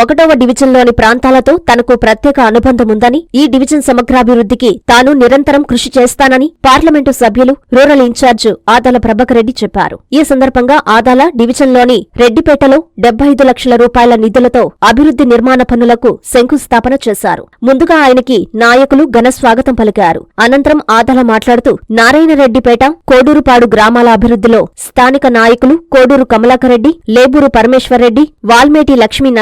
ఒకటవ డివిజన్లోని ప్రాంతాలతో తనకు ప్రత్యేక అనుబంధం ఉందని ఈ డివిజన్ సమగ్రాభివృద్ధికి తాను నిరంతరం కృషి చేస్తానని పార్లమెంటు సభ్యులు రూరల్ ఇన్ఛార్జ్ ఆదాల ప్రభకర్రెడ్డి చెప్పారు. ఈ సందర్భంగా ఆదాల డివిజన్లోని రెడ్డిపేటలో డెబ్బై ఐదు లక్షల రూపాయల నిధులతో అభివృద్ధి నిర్మాణ పనులకు శంకుస్థాపన చేశారు. ముందుగా ఆయనకి నాయకులు ఘన స్వాగతం పలికారు. అనంతరం ఆదాల మాట్లాడుతూ నారాయణరెడ్డిపేట కోడూరుపాడు గ్రామాల అభివృద్ధిలో స్థానిక నాయకులు కోడూరు కమలాకరెడ్డి లేబూరు పరమేశ్వర్రెడ్డి వాల్మేటి లక్ష్మీ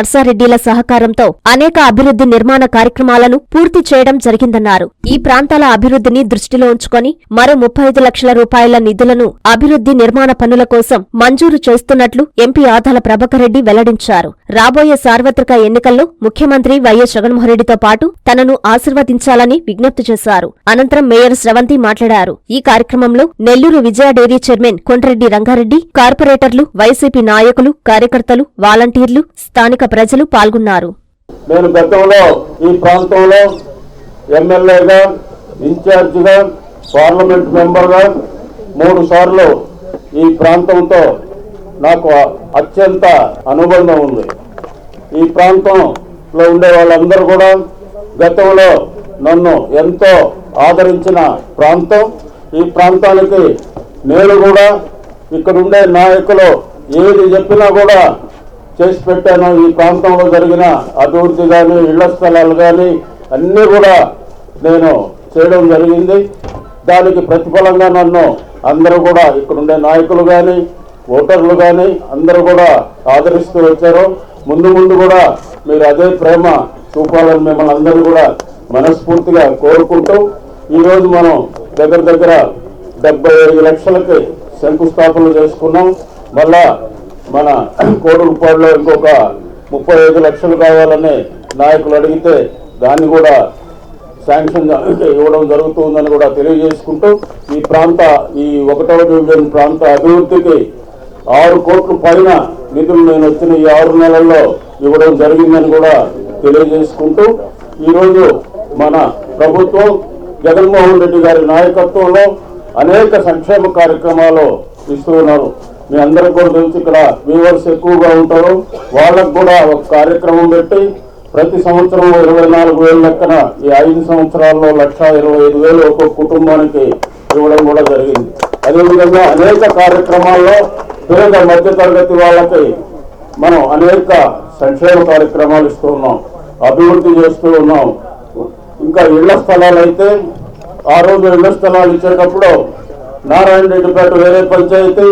నర్సారెడ్డిల సహకారంతో అనేక అభివృద్ధి నిర్మాణ కార్యక్రమాలను పూర్తి చేయడం జరిగిందన్నారు. ఈ ప్రాంతాల అభివృద్ధిని దృష్టిలో ఉంచుకొని మరో ముప్పై ఐదు లక్షల రూపాయల నిధులను అభివృద్ధి నిర్మాణ పనుల కోసం మంజూరు చేస్తున్నట్లు ఎంపీ ఆదాల ప్రభకరెడ్డి రెడ్డి వెల్లడించారు. రాబోయే సార్వత్రిక ఎన్నికల్లో ముఖ్యమంత్రి వైఎస్ జగన్మోహన్రెడ్డితో పాటు తనను ఆశీర్వదించాలని విజ్ఞప్తి చేశారు. అనంతరం మేయర్ స్రవంతి మాట్లాడారు. ఈ కార్యక్రమంలో నెల్లూరు విజయ డైరీ చైర్మన్ కొండ్రెడ్డి రంగారెడ్డి కార్పొరేటర్లు వైసీపీ నాయకులు కార్యకర్తలు వాలంటీర్లు స్థానిక ప్రజలు పాల్గొన్నారు. నేను గతంలో ఈ ప్రాంతంలో ఎమ్మెల్యేగా ఇన్ఛార్జిగా పార్లమెంట్ మెంబర్గా మూడు సార్లు ఈ ప్రాంతంతో నాకు అత్యంత అనుబంధం ఉంది. ఈ ప్రాంతంలో ఉండే వాళ్ళందరూ కూడా గతంలో నన్ను ఎంతో ఆదరించిన ప్రాంతం. ఈ ప్రాంతానికి నేను కూడా ఇక్కడ ఉండే నాయకులు ఏది చెప్పినా కూడా చేసి పెట్టాను. ఈ ప్రాంతంలో జరిగిన అభివృద్ధి కానీ ఇళ్ళ స్థలాలు కానీ అన్నీ కూడా నేను చేయడం జరిగింది. దానికి ప్రతిఫలంగా నన్ను అందరూ కూడా ఇక్కడ ఉండే నాయకులు కానీ ఓటర్లు కానీ అందరూ కూడా ఆదరిస్తూ వచ్చారు. ముందు ముందు కూడా మీరు అదే ప్రేమ చూపాలని మిమ్మల్ని అందరూ కూడా మనస్ఫూర్తిగా కోరుకుంటూ ఈరోజు మనం దగ్గర దగ్గర డెబ్బై ఐదు లక్షలకి శంకుస్థాపన చేసుకున్నాం. మళ్ళా మన కోడుపాడులో ఇంకొక ముప్పై ఐదు లక్షలు కావాలని నాయకులు అడిగితే దాన్ని కూడా శాంక్షన్ ఇవ్వడం జరుగుతుందని కూడా తెలియజేసుకుంటూ ఈ ప్రాంత ఈ ఒకటవ డివిజన్ ప్రాంత అభివృద్ధికి ఆరు కోట్ల పైన నిధులు నేను వచ్చిన ఈ ఆరు నెలల్లో ఇవ్వడం జరిగిందని కూడా తెలియజేసుకుంటూ ఈరోజు మన ప్రభుత్వం జగన్మోహన్ రెడ్డి గారి నాయకత్వంలో అనేక సంక్షేమ కార్యక్రమాలు ఇస్తూ ఉన్నారు. మీ అందరికి కూడా తెలిసి ఇక్కడ వ్యూవర్స్ ఎక్కువగా ఉంటారు. వాళ్ళకు కూడా ఒక కార్యక్రమం పెట్టి ప్రతి సంవత్సరం ఇరవై నాలుగు వేలు లెక్కన ఈ ఐదు సంవత్సరాల్లో లక్ష ఇరవై ఐదు వేలు ఒక్కొక్క కుటుంబానికి ఇవ్వడం కూడా జరిగింది. అదేవిధంగా అనేక కార్యక్రమాల్లో పేద మధ్యతరగతి వాళ్ళకి మనం అనేక సంక్షేమ కార్యక్రమాలు ఇస్తూ ఉన్నాం అభివృద్ధి చేస్తూ ఉన్నాం. ఇంకా ఇళ్ళ స్థలాలు అయితే ఆ రోజు ఇళ్ళ స్థలాలు ఇచ్చేటప్పుడు నారాయణ రెడ్డిపేట వేరే పంచాయతీ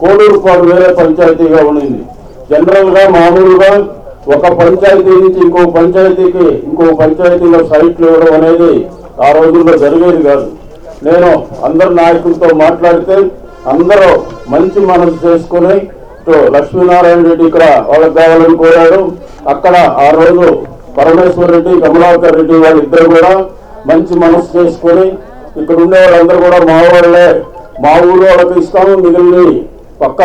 కోడూరుపాడు వేరే పంచాయతీగా ఉండింది. జనరల్గా మామూలుగా ఒక పంచాయతీ నుంచి ఇంకో పంచాయతీకి ఇంకో పంచాయతీలో సైట్లు ఇవ్వడం అనేది ఆ రోజుల్లో జరిగేది కాదు. నేను అందరు నాయకులతో మాట్లాడితే అందరూ మంచి మనసు చేసుకుని లక్ష్మీనారాయణ రెడ్డి ఇక్కడ వాళ్ళకి కావాలని కోరాడు. అక్కడ ఆ రోజు పరమేశ్వర్ రెడ్డి కమలాకర్ రెడ్డి వాళ్ళిద్దరు కూడా మంచి మనసు చేసుకొని ఇక్కడ ఉండే వాళ్ళందరూ కూడా మా వాళ్ళే. మా ఊరు వాళ్ళకి ఇస్తాము మిగిలిన పక్క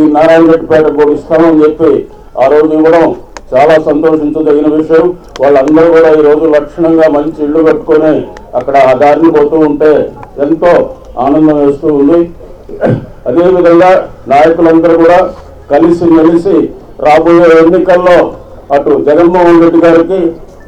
ఈ నారాయణ రెడ్డిపేట కూడా ఇస్తామని చెప్పి ఆ రోజు ఇవ్వడం చాలా సంతోషించదగిన విషయం. వాళ్ళందరూ కూడా ఈ రోజు లక్షణంగా మంచి ఇల్లు కట్టుకొని అక్కడ ఆ దారిని పోతూ ఉంటే ఎంతో ఆనందం వేస్తూ ఉంది. అదేవిధంగా నాయకులందరూ కూడా కలిసి మెలిసి రాబోయే ఎన్నికల్లో అటు జగన్మోహన్ రెడ్డి గారికి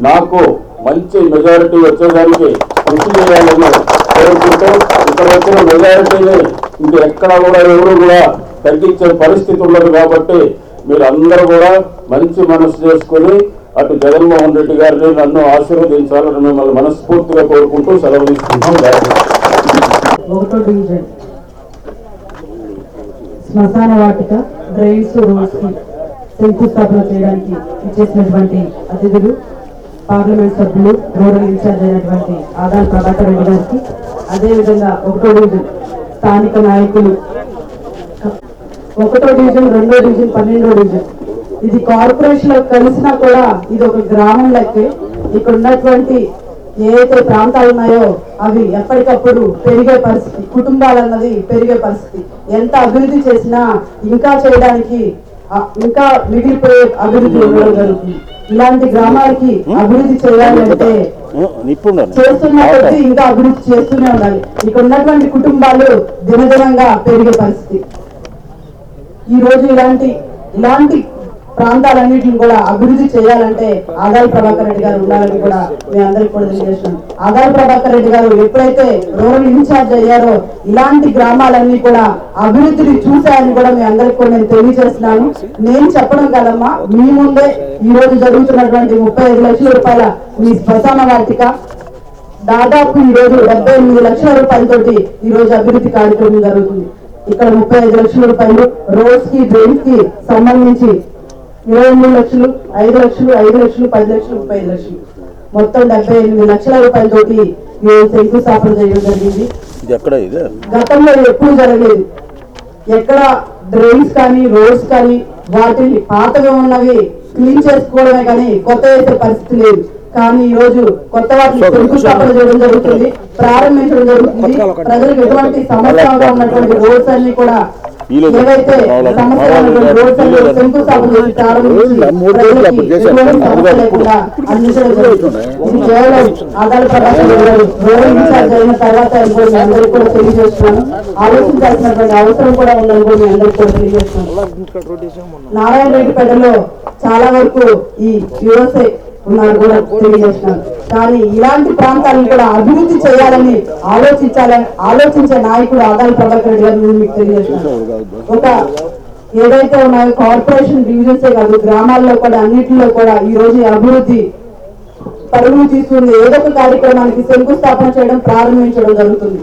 నాకు మంచి మెజారిటీ వచ్చేదానికి కృషి చేయాలని కోరుకుంటూ ఇక్కడ వచ్చిన మెజారిటీని ఇంకెక్కడా కూడా ఎవరు కూడా తగ్గించే పరిస్థితి ఉండదు కాబట్టి మీరు అందరూ కూడా మంచి మనసు చేసుకుని అటు జగన్మోహన్ రెడ్డి గారిని నన్ను ఆశీర్వదించాలని మిమ్మల్ని మనస్ఫూర్తిగా కోరుకుంటూ సెలవు తీసుకుంటాం శ్మశాన వాటిక డ్రైన్స్ రోడ్స్ శంకుస్థాపన చేయడానికి ఇచ్చేసినటువంటి అతిథులు పార్లమెంట్ సభ్యులు రూరల్ ఇన్ఛార్జ్ అయినటువంటి ఆదాన్ ప్రభాకర్ రెడ్డి గారికి. అదేవిధంగా ఒకటో రోజు స్థానిక నాయకులు ఒకటో డివిజన్ రెండో డివిజన్ పన్నెండో డివిజన్. ఇది కార్పొరేషన్లో కలిసినా కూడా ఇది ఒక గ్రామం లెక్కే. ఇక్కడ ఉన్నటువంటి ఏవైతే ప్రాంతాలు ఉన్నాయో అవి ఎప్పటికప్పుడు పెరిగే పరిస్థితి కుటుంబాలు అన్నది పెరిగే పరిస్థితి. ఎంత అభివృద్ధి చేసినా ఇంకా చేయడానికి ఇంకా మిగిలిపోయే అభివృద్ధి ఉండడం జరుగుతుంది. ఇలాంటి గ్రామాలకి అభివృద్ధి చేయాలి అంటే చేస్తున్న ఇంకా అభివృద్ధి చేస్తూనే ఉండాలి. ఇక్కడ ఉన్నటువంటి కుటుంబాలు దినదినంగా పెరిగే పరిస్థితి. ఈ రోజు ఇలాంటి ఇలాంటి ప్రాంతాలన్నింటిని కూడా అభివృద్ధి చేయాలంటే ఆదాల ప్రభాకర్ రెడ్డి గారు ఉండాలని కూడా మీ అందరికి కూడా తెలియజేస్తున్నాం. ఆదాల ప్రభాకర్ రెడ్డి గారు ఎప్పుడైతే రూరల్ ఇన్ఛార్జ్ అయ్యారో ఇలాంటి గ్రామాలన్నీ కూడా అభివృద్ధిని చూశాయని కూడా మీ అందరికి కూడా నేను తెలియజేస్తున్నాను. నేను చెప్పడం కదమ్మా మీ ముందే ఈ రోజు జరుగుతున్నటువంటి ముప్పై ఐదు లక్షల రూపాయల మీ శ్మశాన వార్తిక. దాదాపు ఈ రోజు డెబ్బై ఎనిమిది లక్షల రూపాయలతోటి ఈ రోజు అభివృద్ధి కార్యక్రమం జరుగుతుంది. ఇక్కడ ముప్పై ఐదు లక్షల రూపాయలు రోడ్స్కి డ్రైన్స్కి సంబంధించి ఇరవై మూడు లక్షలు ఐదు లక్షలు ఐదు లక్షలు పది లక్షలు ముప్పై ఐదు లక్షలు. మొత్తం డెబ్బై ఎనిమిది లక్షల రూపాయలతోటి శంకుస్థాపన చేయడం జరిగింది. గతంలో ఎప్పుడు జరగలేదు. ఎక్కడ డ్రైన్స్ కానీ రోడ్స్ కానీ వాటిని పాతగా ఉన్నవి క్లీన్ చేసుకోవడమే కానీ కొత్త వేసే పరిస్థితి లేదు. కానీ ఈ రోజు కొత్త వాటిని శంకుస్థాపన చేయడం జరుగుతుంది ప్రారంభించడం జరుగుతుంది. ప్రజలకు ఎటువంటి సమస్యగా ఉన్నటువంటి రోడ్స్ అన్ని కూడా ఏవైతే రోడ్స్ అన్ని శంకుస్థాపన చేసి ప్రారంభించి కేవలం రోడ్ ఇన్ఛార్జ్ అయిన తర్వాత అనుకో మీ అందరికీ కూడా తెలియజేస్తున్నాను. ఆలోచించాల్సినటువంటి అవసరం కూడా ఉందని కూడా మీ అందరికీ కూడా తెలియజేస్తున్నాను. నారాయణ రెడ్డిపేటలో చాలా వరకు ఈ యువసే ఉన్నారు కూడా తెలియజేస్తున్నారు కానీ ఇలాంటి ప్రాంతాలను కూడా అభివృద్ధి చేయాలని ఆలోచించాలని ఆలోచించే నాయకుడు ఆదాయ ప్రభాకర్ రెడ్డి గారు మీకు తెలియజేస్తున్నారు ఒక ఏదైతే ఉన్నాయో కార్పొరేషన్ డివిజన్సే కాదు గ్రామాల్లో కూడా అన్నిటిలో కూడా ఈ రోజు అభివృద్ధి పరుగులు తీసుకుంది ఏదో ఒక కార్యక్రమానికి శంకుస్థాపన చేయడం ప్రారంభించడం జరుగుతుంది.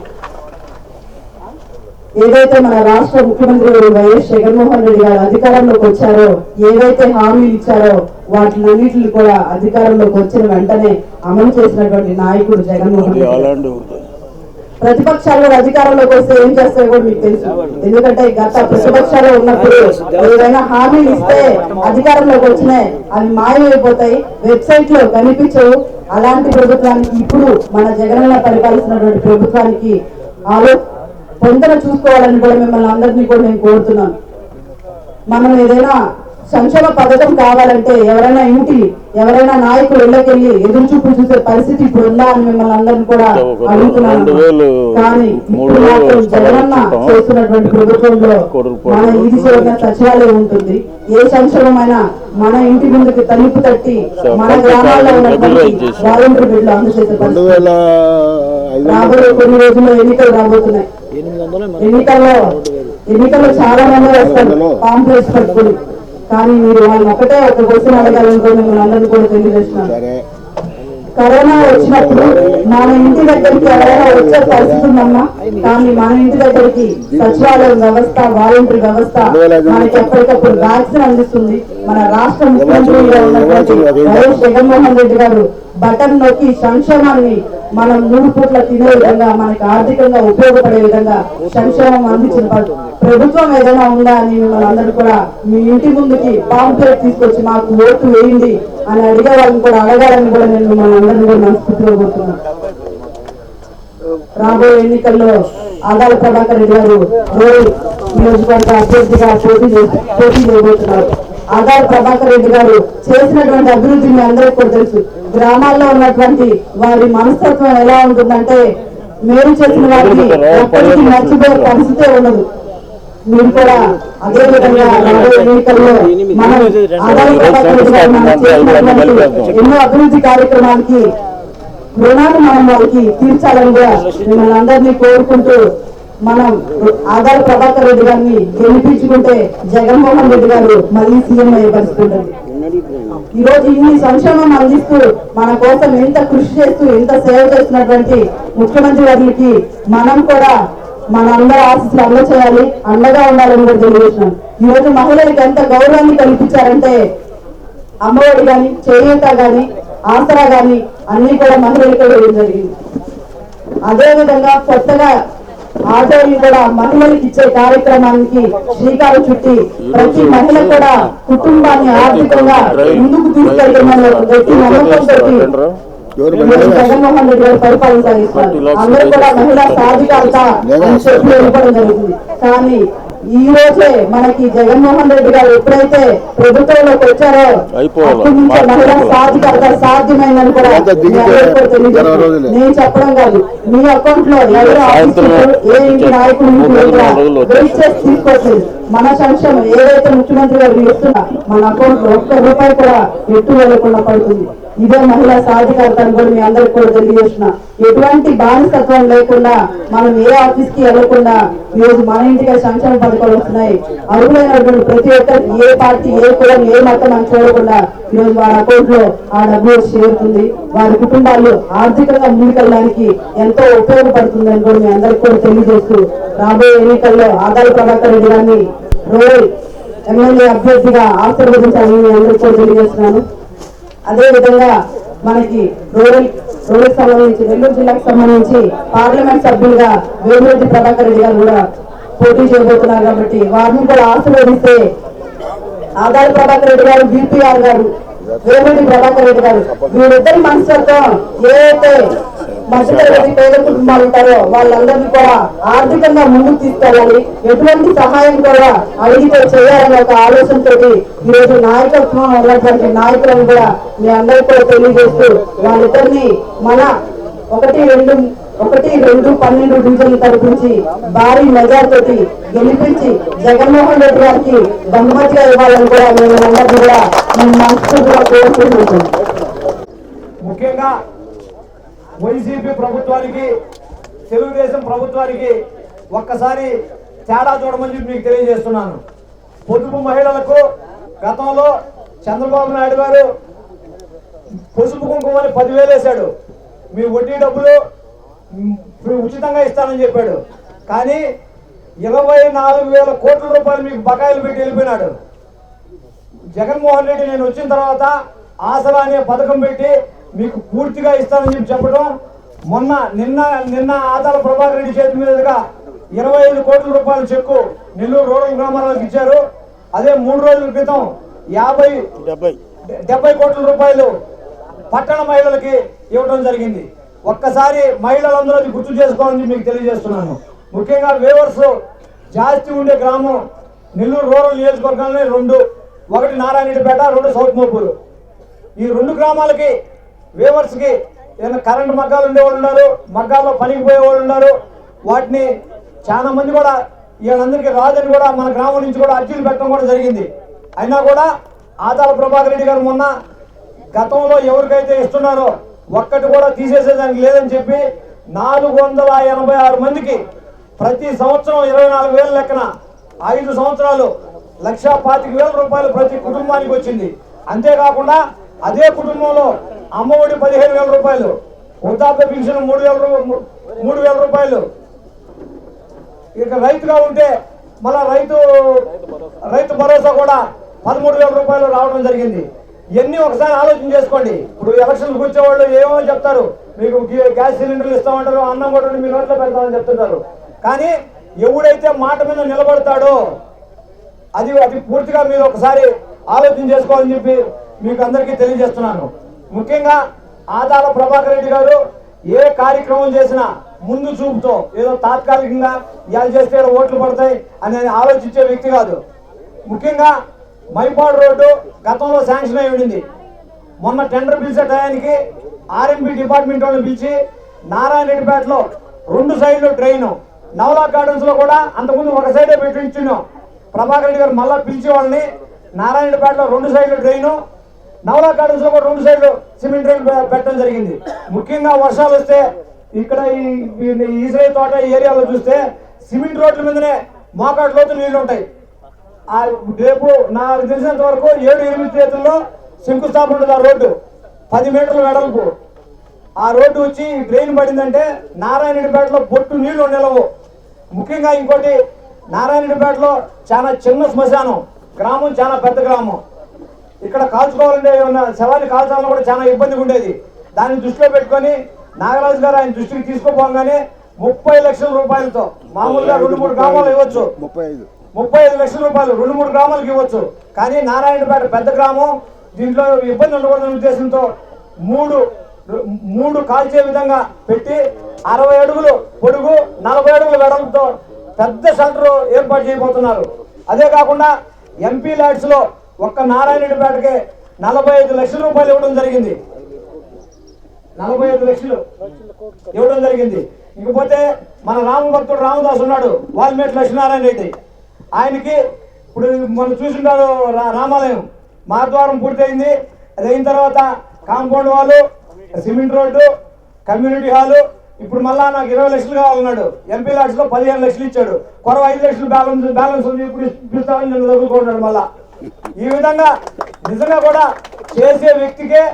ఏదైతే మన రాష్ట్ర ముఖ్యమంత్రి గారు వైఎస్ జగన్మోహన్ రెడ్డి గారు అధికారంలోకి వచ్చారో ఏవైతే హామీలు ఇచ్చారో వాటినన్నిటిని కూడా అధికారంలోకి వచ్చిన వెంటనే అమలు చేసినటువంటి నాయకుడు జగన్మోహన్ రెడ్డి ప్రతిపక్షాలు కూడా అధికారంలోకి వస్తే ఏం చేస్తాయో కూడా మీకు తెలుసు. ఎందుకంటే గత ప్రతిపక్షాలు ఉన్నప్పుడు ఏదైనా హామీలు ఇస్తే అధికారంలోకి వచ్చినాయి అవి మాయమైపోతాయి. వెబ్సైట్లో కనిపించవు. అలాంటి ప్రభుత్వానికి ఇప్పుడు మన జగనన్న పరిపాలిస్తున్నటువంటి ప్రభుత్వానికి ఆలో పొందన చూసుకోవాలని కూడా మిమ్మల్ని అందరినీ కూడా నేను కోరుతున్నాను. మనం ఏదైనా సంక్షేమ పథకం కావాలంటే ఎవరైనా ఇంటి ఎవరైనా నాయకులు ఇళ్ళకెళ్ళి ఎదురు చూపు చూసే పరిస్థితి ఇప్పుడు ఉందా అని మిమ్మల్ని అందరిని కూడా అడుగుతున్నాను. కానీ జగనన్న. చేస్తున్నటువంటి ప్రభుత్వంలో. మన ఇది చివరిన సచివాలయం ఉంటుంది. ఏ సంక్షేమమైనా మన ఇంటి ముందుకు తలుపు తట్టి మన గ్రామాల్లో ఉన్నటువంటి. వాలంటీర్ బిడ్డలు అందజేసే పరిస్థితి. రాబోయే కొన్ని రోజుల్లో ఎన్నికలు రాబోతున్నాయి. ఎన్నికల్లో ఎన్నికల్లో చాలా మంది వస్తారు. పట్టుకుని కానీ మీరు వాళ్ళని ఒకటే ఒక క్వశ్చన్ అడగాలనుకో మిమ్మల్ని అందరినీ కూడా తెలియజేస్తున్నాను. సరే. కరోనా వచ్చినప్పుడు మన ఇంటి దగ్గరికి ఎవరైనా వచ్చే పరిస్థితి ఉందమ్మా? కానీ మన ఇంటి దగ్గరికి సచివాలయం వ్యవస్థ వాలంటీర్ వ్యవస్థ మనకి ఎప్పటికప్పుడు వ్యాక్సిన్ అందిస్తుంది. మన రాష్ట్ర ఉన్నటువంటి వైఎస్ జగన్మోహన్ రెడ్డి గారు బటన్ నొక్కి సంక్షేమాన్ని మనం మూడు పూట్ల తినే విధంగా మనకి ఆర్థికంగా ఉపయోగపడే విధంగా సంక్షేమం అందించిన ప్రభుత్వం ఏదైనా ఉందా అని మిమ్మల్ని అందరూ కూడా మీ ఇంటి ముందుకి పాంప్లెట్ తీసుకొచ్చి మాకు ఓటు వేయండి అని అడిగే వాళ్ళని కూడా అడగాలని కూడా నేను మిమ్మల్ని అందరినీ కూడా మనస్ఫూర్తిగా కోరుతున్నాను. రాబోయే ఎన్నికల్లో ఆదాల ప్రభాకర్ రెడ్డి గారు రోల్ నియోజకవర్గ అభ్యర్థిగా పోటీ పోటీ చేయబోతున్నారు. ఆధార్ ప్రభాకర్ రెడ్డి గారు చేసినటువంటి అభివృద్ధి మీ అందరికీ కూడా తెలుసు. గ్రామాల్లో ఉన్నటువంటి వారి మనస్తత్వం ఎలా ఉంటుందంటే మేలు చేసిన వారికి ఎప్పటికీ మర్చిపోయే పరిస్థితే ఉండదు. మీరు కూడా అదే విధంగా ఎన్నికల్లో మనం ప్రభాకర్ రెడ్డి గారు మనం చేసినటువంటి ఎన్నో అభివృద్ధి కార్యక్రమానికి రుణాలు మనం వారికి తీర్చాలని కూడా మిమ్మల్ని అందరినీ కోరుకుంటూ మనం ఆధార్ ప్రభాకర్ రెడ్డి గారిని గెలిపించుకుంటే జగన్మోహన్ రెడ్డి గారు మళ్ళీ సీఎం అయ్యే పరిస్థితి ఈ రోజు ఇన్ని సంక్షేమం అందిస్తూ మన కోసం ఎంత కృషి చేస్తూ ఎంత సేవ చేస్తున్నటువంటి ముఖ్యమంత్రి గారికి మనం కూడా మన అందరి ఆశీస్సులు అమలు చేయాలి అండగా ఉండాలని కూడా తెలియజేసినాం ఈ రోజు మహిళలకు ఎంత గౌరవాన్ని కల్పించారంటే అమ్మఒడి గాని చేయూత గాని ఆసరా గాని అన్ని కూడా మహిళలకు వేయడం జరిగింది. అదే విధంగా కొత్తగా ఆటోలు కూడా మహిళలకు ఇచ్చే కార్యక్రమానికి శ్రీకారం చుట్టి ప్రతి మహిళ కూడా కుటుంబాన్ని ఆర్థికంగా ముందుకు తీసుకెళ్తున్న నమ్మకంతో జగన్మోహన్ రెడ్డి గారు పరిపాలన సాగిస్తున్నారు అందరూ కూడా మహిళా సాధికారత అని చెప్పి వెళ్ళిపోవడం జరుగుతుంది కానీ ఈ రోజే మనకి జగన్మోహన్ రెడ్డి గారు ఎప్పుడైతే ప్రభుత్వంలోకి వచ్చారో మహిళా సాధికారత సాధ్యమైందని కూడా. నేను చెప్పడం కాదు. మీ అకౌంట్లో ఎవరు ఏ ఇంటి నాయకుడు మూడు మన సంక్షేమం ఏదైతే ముఖ్యమంత్రి గారు ఇస్తున్నా మన అకౌంట్లో ఒక్క రూపాయి కూడా ఎట్టు వెళ్ళకుండా పడుతుంది ఇదే మహిళా సాధికారత అని కూడా మీ అందరికి కూడా తెలియజేస్తున్నా. ఎటువంటి బానిసత్వం లేకుండా మనం ఏ ఆఫీస్కి వెళ్ళకుండా ఈరోజు మన ఇంటికి సంక్షేమ పథకాలు వస్తున్నాయి. అర్హులైనటువంటి ప్రతి ఒక్కరు ఏ పార్టీ ఏ కులం ఏ మతం అని చూడకుండా ఈరోజు వారి అకౌంట్లో ఆ డబ్బు చేరుతుంది. వారి కుటుంబాలు ఆర్థికంగా ముందుకెళ్ళడానికి ఎంతో ఉపయోగపడుతుందని కూడా మీ అందరికి కూడా తెలియజేస్తూ రాబోయే ఎన్నికల్లో ఆదాయ ప్రభాకర్ రెడ్డి గారిని రూరల్ ఎమ్మెల్యే అభ్యర్థిగా ఆశీర్వదించాలని మీ అందరికీ కూడా తెలియజేస్తున్నాను. అదేవిధంగా మనకి రూరల్ రూరల్ సంబంధించి నెల్లూరు జిల్లాకు సంబంధించి పార్లమెంట్ సభ్యులుగా వేమిరెడ్డి ప్రభాకర్ రెడ్డి గారు కూడా పోటీ చేయబోతున్నారు కాబట్టి వారిని కూడా ఆశీర్వదిస్తే ఆదాయ ప్రభాకర్ రెడ్డి గారు బీపీఆర్ గారు వేమిరెడ్డి ప్రభాకర్ రెడ్డి గారు వీరిద్దరి మనస్తత్వం ఏదైతే మధ్యతరగతి పేద కుటుంబాలు ఉంటారో వాళ్ళందరినీ కూడా ఆర్థికంగా ముందుకు తీసుకెళ్ళాలి. ఎటువంటి సహాయం కూడా అడిగితే చేయాలనే ఒక ఆలోచనతో ఈరోజు నాయకత్వం ఉన్నటువంటి నాయకులను కూడా మీ అందరికీ తెలియజేస్తూ వాళ్ళిద్దరినీ మన ఒకటి రెండు ఒకటి రెండు పన్నెండు డివిజన్లు తరపుంచి భారీ మెజార్టీ గెలిపించి జగన్మోహన్ రెడ్డి గారికి బహుమతిగా ఇవ్వాలని కూడా మేము అందరినీ కూడా మేము మనస్ఫూర్తిగా కోరుకుంటున్నాం. ముఖ్యంగా వైసీపీ ప్రభుత్వానికి తెలుగుదేశం ప్రభుత్వానికి ఒక్కసారి తేడా చూడమని చెప్పి మీకు తెలియజేస్తున్నాను. పొదుపు మహిళలకు గతంలో చంద్రబాబు నాయుడు గారు పసుపు కుంకుమని పదివేలు వేశాడు. మీ వడ్డీ డబ్బులు మీరు ఉచితంగా ఇస్తానని చెప్పాడు. కానీ ఇరవై నాలుగు వేల కోట్ల రూపాయలు మీకు బకాయిలు పెట్టి వెళ్ళిపోయినాడు. జగన్మోహన్ రెడ్డి నేను వచ్చిన తర్వాత ఆసరా అనే పథకం పెట్టి మీకు పూర్తిగా ఇస్తానని చెప్పి చెప్పడం మొన్న నిన్న నిన్న ఆదాల ప్రభాకర్ రెడ్డి చేతి మీదుగా ఇరవై ఐదు కోట్ల రూపాయల చెక్కు నెల్లూరు రూరల్ గ్రామాలకు ఇచ్చారు. అదే మూడు రోజుల క్రితం యాభై డెబ్బై కోట్ల రూపాయలు పట్టణ మహిళలకి ఇవ్వడం జరిగింది. ఒక్కసారి మహిళలందరూ అది గుర్తు చేసుకోవాలని మీకు తెలియజేస్తున్నాను. ముఖ్యంగా వేవర్స్ జాస్తి ఉండే గ్రామం నెల్లూరు రూరల్ నియోజకవర్గంలో రెండు ఒకటి నారాయణపేట రెండు సౌత్ మోపూరు. ఈ రెండు గ్రామాలకి వేవర్స్కి ఏదైనా కరెంట్ మగ్గాలు ఉండేవాళ్ళు ఉన్నారు మగ్గాల్లో పనికి పోయేవాళ్ళు ఉన్నారు. వాటిని చాలా మంది కూడా వీళ్ళందరికీ రాదని కూడా మన గ్రామం నుంచి కూడా అర్జీలు పెట్టడం కూడా జరిగింది. అయినా కూడా ఆదాల ప్రభాకర్ రెడ్డి గారు మొన్న గతంలో ఎవరికైతే ఇస్తున్నారో ఒక్కటి కూడా తీసేసేదానికి లేదని చెప్పి నాలుగు వందల ఎనభై ఆరు మందికి ప్రతి సంవత్సరం ఇరవై నాలుగు వేల లెక్కన ఐదు సంవత్సరాలు లక్ష పాతిక వేల రూపాయలు ప్రతి కుటుంబానికి వచ్చింది. అంతేకాకుండా అదే కుటుంబంలో అమ్మఒడి పదిహేను వేల రూపాయలు వృద్ధాప్య పెన్షన్ మూడు వేల మూడు వేల రూపాయలు. ఇక రైతుగా ఉంటే మళ్ళా రైతు రైతు భరోసా కూడా పదమూడు వేల రూపాయలు రావడం జరిగింది. ఇవన్నీ ఒకసారి ఆలోచన చేసుకోండి. ఇప్పుడు ఎలక్షన్లకు వచ్చేవాళ్ళు ఏమో చెప్తారు. మీకు గ్యాస్ సిలిండర్లు ఇస్తామంటారు అన్నం కూడా మీ నోట్లో పెడతామని చెప్తుంటారు. కానీ ఎవడైతే మాట మీద నిలబడతాడో అది అది పూర్తిగా మీరు ఒకసారి ఆలోచన చేసుకోవాలని చెప్పి మీకు అందరికీ తెలియజేస్తున్నాను. ముఖ్యంగా ఆదాల ప్రభాకర్ రెడ్డి గారు ఏ కార్యక్రమం చేసినా ముందు చూపుతో ఏదో తాత్కాలికంగా ఇలా చేస్తే ఓట్లు పడతాయి అని ఆలోచించే వ్యక్తి కాదు. ముఖ్యంగా మైపాడు రోడ్డు గతంలో శాంక్షన్ అయి ఉండింది. మొన్న టెండర్ పిలిచే టయానికి ఆర్ఎంపీ డిపార్ట్మెంట్ వాళ్ళని పిలిచి నారాయణ రెడ్డిపేటలో రెండు సైడ్లు ట్రైన్ నవలా గార్డెన్స్లో కూడా అంతకుముందు ఒక సైడే పెట్టించున్నాం ప్రభాకర్ రెడ్డి గారు మళ్ళా పిలిచి వాళ్ళని నారాయణపేటలో రెండు సైడ్లు ట్రైను నవలా గార్డెన్స్లో కూడా రెండు సైడ్లు సిమెంట్ ట్రైన్ పెట్టడం జరిగింది. ముఖ్యంగా వర్షాలు వస్తే ఇక్కడ ఈ ఈ- ఈసరై తోట ఈ ఏరియాలో చూస్తే సిమెంట్ రోడ్ల మీదనే మోకాట్లోతు నీళ్ళు ఉంటాయి రేపు నాకు తెలిసినంత వరకు ఏడు ఎనిమిది చేతుల్లో శంకుస్థాపన ఉంటుంది ఆ రోడ్డు. పది మీటర్ల వెడల్పు. ఆ రోడ్డు వచ్చి డ్రైన్ పడిందంటే నారాయణపేటలో బొట్టు నీళ్ళు నిలవు. ముఖ్యంగా ఇంకోటి నారాయణపేటలో చాలా చిన్న శ్మశానం. గ్రామం చాలా పెద్ద గ్రామం. ఇక్కడ కాల్చుకోవాలంటే ఏమన్నా శవాన్ని కాల్చాలని కూడా చాలా ఇబ్బందిగా ఉండేది. దాన్ని దృష్టిలో పెట్టుకొని నాగరాజు గారు ఆయన దృష్టికి తీసుకోపోగానే ముప్పై లక్షల రూపాయలతో మామూలుగా రెండు మూడు గ్రామాలు ఇవ్వచ్చు. ముప్పై ఐదు. ముప్పై ఐదు లక్షల రూపాయలు రెండు మూడు గ్రామాలకు ఇవ్వచ్చు. కానీ నారాయణపేట పెద్ద గ్రామం దీంట్లో ఇబ్బంది ఉండకూడదనే ఉద్దేశంతో మూడు మూడు కాల్చే విధంగా పెట్టి అరవై అడుగులు పొడుగు నలభై అడుగులు వెడల్పుతో పెద్ద షెల్టర్ ఏర్పాటు చేయబోతున్నారు. అదే కాకుండా ఎంపీ ల్యాడ్స్లో ఒక్క నారాయణపేటకే నలభై ఐదు లక్షల రూపాయలు ఇవ్వడం జరిగింది. నలభై ఐదు లక్షలు ఇవ్వడం జరిగింది. ఇకపోతే మన రామభక్తుడు రామదాస్ ఉన్నాడు వాల్మేటి లక్ష్మీనారాయణ రెడ్డి. ఆయనకి ఇప్పుడు మనం చూసింటారు రా- రామాలయం. మార్ద్వారం పూర్తయింది. అది అయిన తర్వాత కాంపౌండ్ వాళ్ళు సిమెంట్ రోడ్డు కమ్యూనిటీ హాలు ఇప్పుడు మళ్ళా నాకు ఇరవై లక్షలు కావాలన్నాడు. ఎంపీ లాడ్స్లో పదిహేను లక్షలు ఇచ్చాడు. కొరవ ఐదు లక్షలు బ్యాలెన్స్ బ్యాలెన్స్ ఉంది ఇప్పుడు ఇప్పిస్తామని నన్ను చదువుకుంటున్నాడు మళ్ళా. ఈ విధంగా నిజంగా కూడా చేసే వ్యక్తికే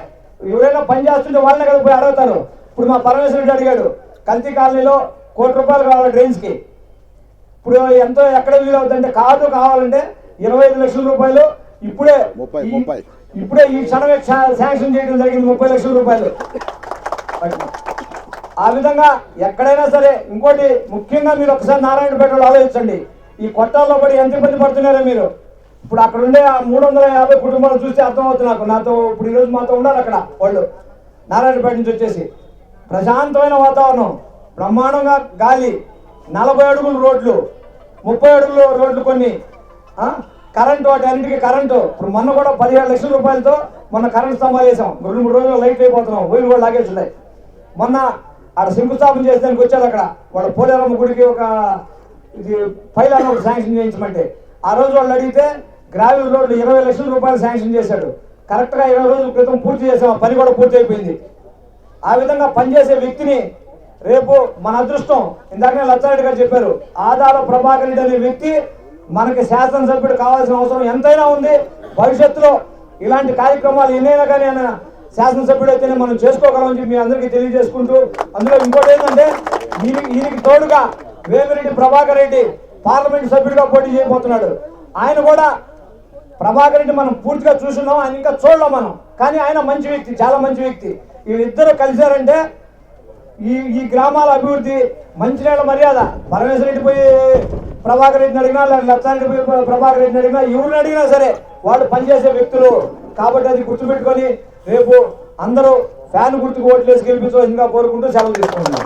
ఎవరైనా పని చేస్తుంటే వాళ్ళనే కదా పోయి అడుగుతారు. ఇప్పుడు మా పరమేశ్వరుడు అడిగాడు కల్తీ కాలనీలో కోటి రూపాయలు కావాలి డ్రైన్స్కి. ఇప్పుడు ఎంతో ఎక్కడ వీలు అవుతుందంటే కాదు కావాలంటే ఇరవై ఐదు లక్షల రూపాయలు ఇప్పుడే ముప్పై, ముప్పై. ఇప్పుడే ఈ క్షణమే శాంక్షన్ చేయడం జరిగింది ముప్పై లక్షల రూపాయలు. ఆ విధంగా ఎక్కడైనా సరే ఇంకోటి ముఖ్యంగా మీరు ఒకసారి నారాయణపేటలో ఆలోచించండి. ఈ కొట్టాల్లో పడి ఎంత ఇబ్బంది పడుతున్నారో మీరు. ఇప్పుడు అక్కడ ఉండే ఆ మూడు వందల యాభై కుటుంబాలు చూస్తే అర్థమవుతుంది నాకు. నాతో ఇప్పుడు ఈరోజు మాతో ఉన్నారు అక్కడ వాళ్ళు. నారాయణపేట నుంచి వచ్చేసి. ప్రశాంతమైన వాతావరణం. బ్రహ్మాండంగా గాలి. నలభై అడుగుల రోడ్లు ముప్పై అడుగుల రోడ్లు కొన్ని కరెంటు వాటి అన్నిటికీ కరెంటు. ఇప్పుడు మొన్న కూడా పదిహేడు లక్షల రూపాయలతో మొన్న కరెంట్ స్తంభాలు వేసాం. రెండు మూడు రోజులు లైట్ అయిపోతున్నాం. వైర్లు కూడా లాగేస్తున్నాయి. మొన్న ఆడ శంకుస్థాపన చేసేదానికి వచ్చారు అక్కడ. వాళ్ళ పోలేరమ్మ గుడికి ఒక ఇది ఫైల్ ఒకటి శాంక్షన్ చేయించమంటే. ఆ రోజు వాళ్ళు అడిగితే గ్రావెల్ రోడ్లు ఇరవై లక్షల రూపాయలు శాంక్షన్ చేశాడు. కరెక్ట్గా ఇరవై రోజుల క్రితం పూర్తి చేసాం. పని కూడా పూర్తి అయిపోయింది ఆ విధంగా పనిచేసే వ్యక్తిని రేపు మన అదృష్టం ఇందాకనే లచ్చారెడ్డి గారు చెప్పారు ఆదాల ప్రభాకర్ రెడ్డి అనే వ్యక్తి మనకి శాసనసభ్యుడు కావాల్సిన అవసరం ఎంతైనా ఉంది. భవిష్యత్తులో ఇలాంటి కార్యక్రమాలు ఎన్నైనా కానీ ఆయన శాసనసభ్యుడు అయితేనే మనం చేసుకోగలమని చెప్పి మీ అందరికీ తెలియజేసుకుంటూ అందులో ఇంకోటి ఏంటంటే ఈయనకి తోడుగా వేమిరెడ్డి ప్రభాకర్ రెడ్డి పార్లమెంట్ సభ్యుడిగా పోటీ చేయబోతున్నాడు. ఆయన కూడా ప్రభాకర్ రెడ్డి మనం పూర్తిగా చూస్తున్నాం ఆయన ఇంకా చూడలేం మనం. కానీ ఆయన మంచి వ్యక్తి చాలా మంచి వ్యక్తి. వీళ్ళిద్దరూ కలిశారంటే ఈ ఈ గ్రామాల అభివృద్ధి మంచినీళ్ళ మర్యాద. పరమేశ్వర రెడ్డి పోయి ప్రభాకర్ రెడ్డిని అడిగినా లేదా లక్షారెడ్డి పోయి ప్రభాకర్ రెడ్డిని అడిగినా ఎవరిని అడిగినా సరే వాళ్ళు పనిచేసే వ్యక్తులు. కాబట్టి అది గుర్తుపెట్టుకొని రేపు అందరూ ఫ్యాన్ గుర్తుకు ఓట్లేసి గెలిపించవలసిందిగా కోరుకుంటూ సెలవు తీసుకుంటున్నాం.